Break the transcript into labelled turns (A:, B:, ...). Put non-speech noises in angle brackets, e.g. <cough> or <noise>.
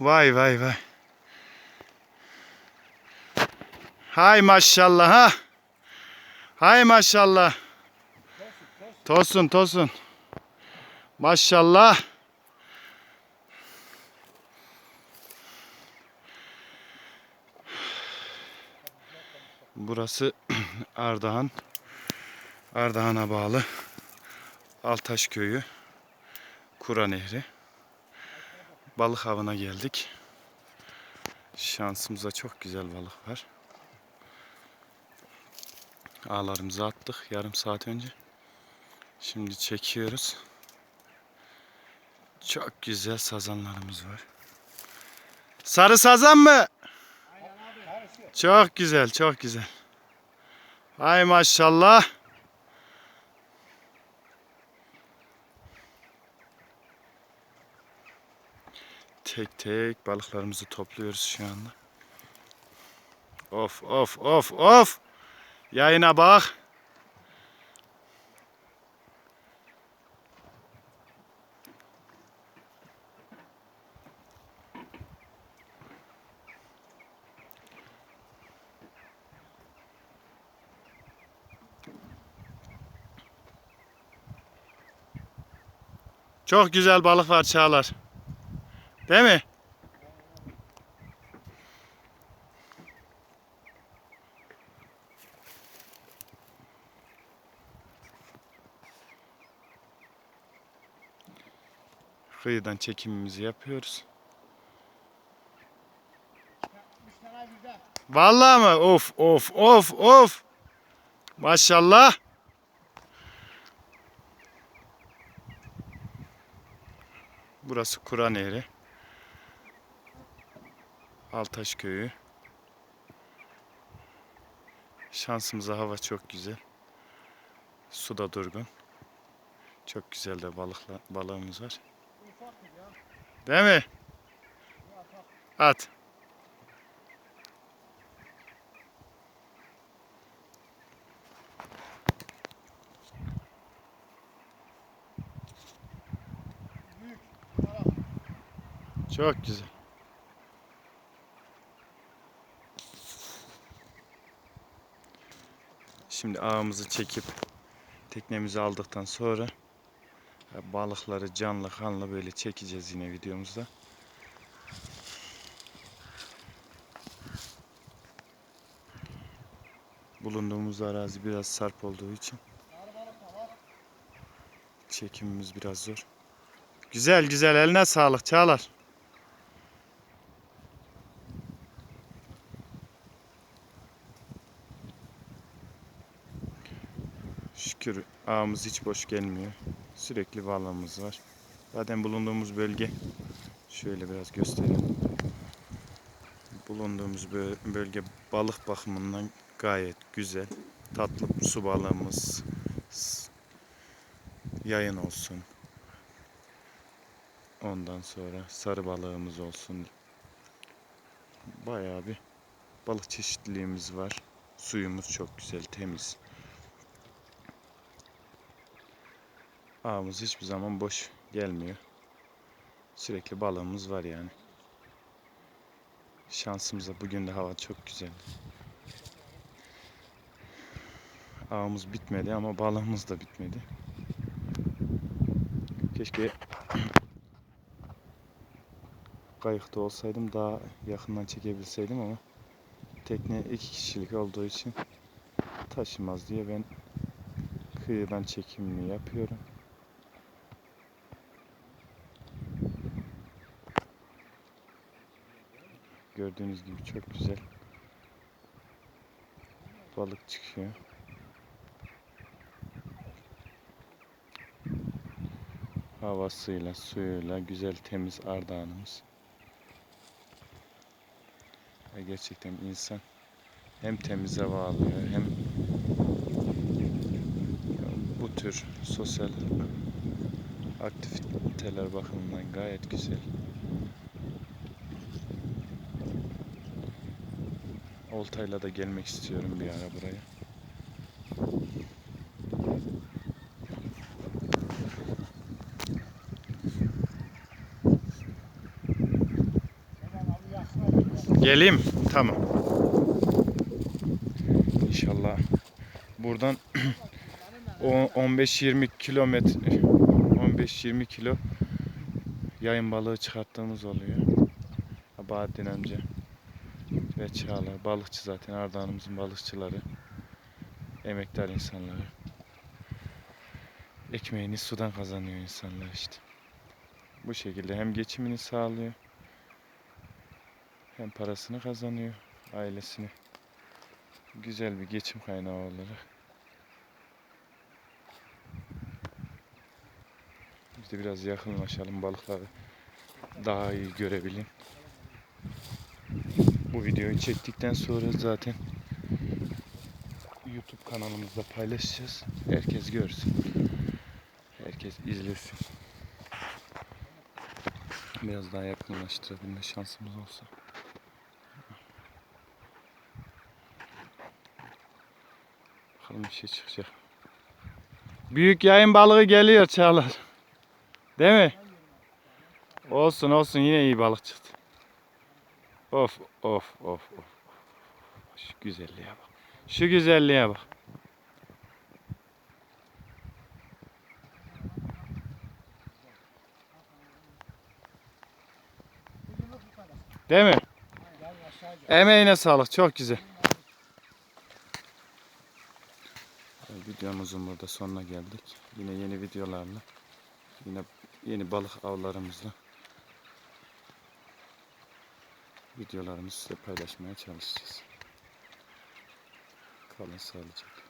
A: Vay vay vay. Hay maşallah ha. Hay maşallah. Tosun tosun. Maşallah. Burası <clears throat> Ardahan. Ardahan'a bağlı Altaş köyü. Kura Nehri. Balık avına geldik. Şansımıza çok güzel balık var. Ağlarımızı attık yarım saat önce. Şimdi çekiyoruz. Çok güzel sazanlarımız var. Sarı sazan mı? Çok güzel, çok güzel. Hay maşallah. Tek tek balıklarımızı topluyoruz şu anda. Of of of of. Yayına bak. Çok güzel balık var Çağlar. Değil mi? Kıyıdan çekimimizi yapıyoruz. Vallahi mı? Of of of of. Maşallah. Burası Kura Nehri. Altaş köyü. Şansımıza hava çok güzel. Su da durgun. Çok güzel de balıkla, balığımız var. Değil mi? At. Çok güzel. Şimdi ağımızı çekip teknemizi aldıktan sonra e, balıkları canlı kanlı böyle çekeceğiz yine videomuzda. Bulunduğumuz arazi biraz sarp olduğu için çekimimiz biraz zor. Güzel güzel eline sağlık Çağlar. Şükür ağımız hiç boş gelmiyor. Sürekli balığımız var. Zaten bulunduğumuz bölge şöyle biraz göstereyim. Bulunduğumuz bö- bölge balık bakımından gayet güzel. Tatlı su balığımız yayın olsun. Ondan sonra sarı balığımız olsun. Bayağı bir balık çeşitliliğimiz var. Suyumuz çok güzel, temiz. Ağımız hiçbir zaman boş gelmiyor. Sürekli balığımız var yani. Şansımıza bugün de hava çok güzel. Ağımız bitmedi ama balığımız da bitmedi. Keşke <clears throat> kayıkta olsaydım daha yakından çekebilseydim ama tekne iki kişilik olduğu için taşımaz diye ben kıyıdan çekimini yapıyorum. Gördüğünüz gibi çok güzel balık çıkıyor. Havasıyla, suyuyla güzel temiz Ardahan'ımız. Ve gerçekten insan hem temiz hava alıyor hem bu tür sosyal aktiviteler bakımından gayet güzel. Oltayla da gelmek istiyorum bir ara buraya. Geleyim? Tamam. İnşallah buradan <clears throat> o 15-20 kilometre 15-20 kilo yayın balığı çıkarttığımız oluyor. Bahattin amca ve Çağla balıkçı zaten Ardahan'ımızın balıkçıları. Emektar insanları. Ekmeğini sudan kazanıyor insanlar işte. Bu şekilde hem geçimini sağlıyor hem parasını kazanıyor ailesini. Güzel bir geçim kaynağı olarak. Biz de biraz yakınlaşalım balıkları daha iyi görebilin. Bu videoyu çektikten sonra zaten YouTube kanalımızda paylaşacağız. Herkes görsün. Herkes izlesin. Biraz daha yakınlaştırabilme şansımız olsa. Bakalım bir şey çıkacak. Büyük yayın balığı geliyor Çağlar. Değil mi? Olsun olsun yine iyi balık çıktı. Of of of of. Şu güzelliğe bak. Şu güzelliğe bak. Değil mi? Emeğine sağlık. Çok güzel. Videomuzun burada sonuna geldik. Yine yeni videolarla, yine yeni balık avlarımızla videolarımızı size paylaşmaya çalışacağız. Kalın sağlıcakla.